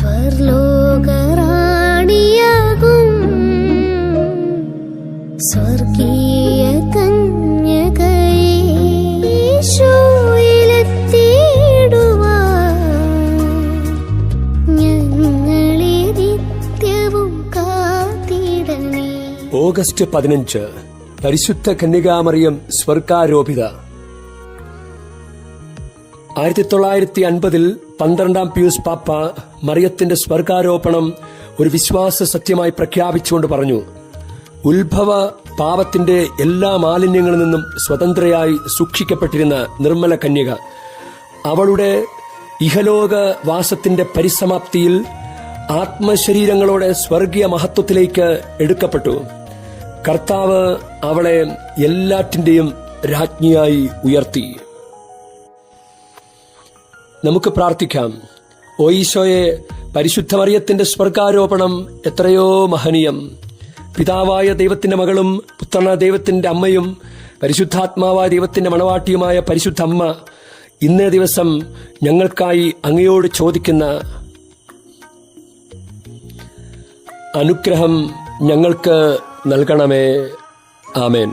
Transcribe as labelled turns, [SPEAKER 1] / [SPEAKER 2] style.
[SPEAKER 1] സ്വർലോകറാണിയാകും. സ്വർഗീയ
[SPEAKER 2] ഓഗസ്റ്റ് പതിനഞ്ച്. പരിശുദ്ധ കന്യകാമറിയം സ്വർഗാരോപിത. ആയിരത്തി തൊള്ളായിരത്തി അൻപതിൽ പന്ത്രണ്ടാം പിയൂസ് പാപ്പ മറിയത്തിന്റെ സ്വർഗാരോപണം ഒരു വിശ്വാസ സത്യമായി പ്രഖ്യാപിച്ചുകൊണ്ട് പറഞ്ഞു ഉത്ഭവ പാപത്തിന്റെ എല്ലാ മാലിന്യങ്ങളിൽ നിന്നും സ്വതന്ത്രയായി സൂക്ഷിക്കപ്പെട്ടിരുന്ന നിർമ്മല കന്യക അവളുടെ ഇഹലോക വാസത്തിന്റെ പരിസമാപ്തിയിൽ ആത്മശരീരങ്ങളോടെ സ്വർഗീയ മഹത്വത്തിലേക്ക് എടുക്കപ്പെട്ടു. കർത്താവ് അവളെ എല്ലാറ്റിന്റെയും രാജ്ഞിയായി ഉയർത്തി. നമുക്ക് പ്രാർത്ഥിക്കാം. ഓ ഈശോയെ പരിശുദ്ധ മറിയത്തിന്റെ സ്വർഗാരോപണം എത്രയോ മഹനീയം. പിതാവായ ദൈവത്തിന്റെ മകളും പുത്രനായ ദൈവത്തിന്റെ അമ്മയും പരിശുദ്ധാത്മാവായ ദൈവത്തിന്റെ മണവാട്ടിയുമായ പരിശുദ്ധ അമ്മ ഇന്നേ ദിവസം ഞങ്ങൾക്കായി അങ്ങയോട് ചോദിക്കുന്ന അനുഗ്രഹം ഞങ്ങൾക്ക് നൽകണമേ. ആമേൻ.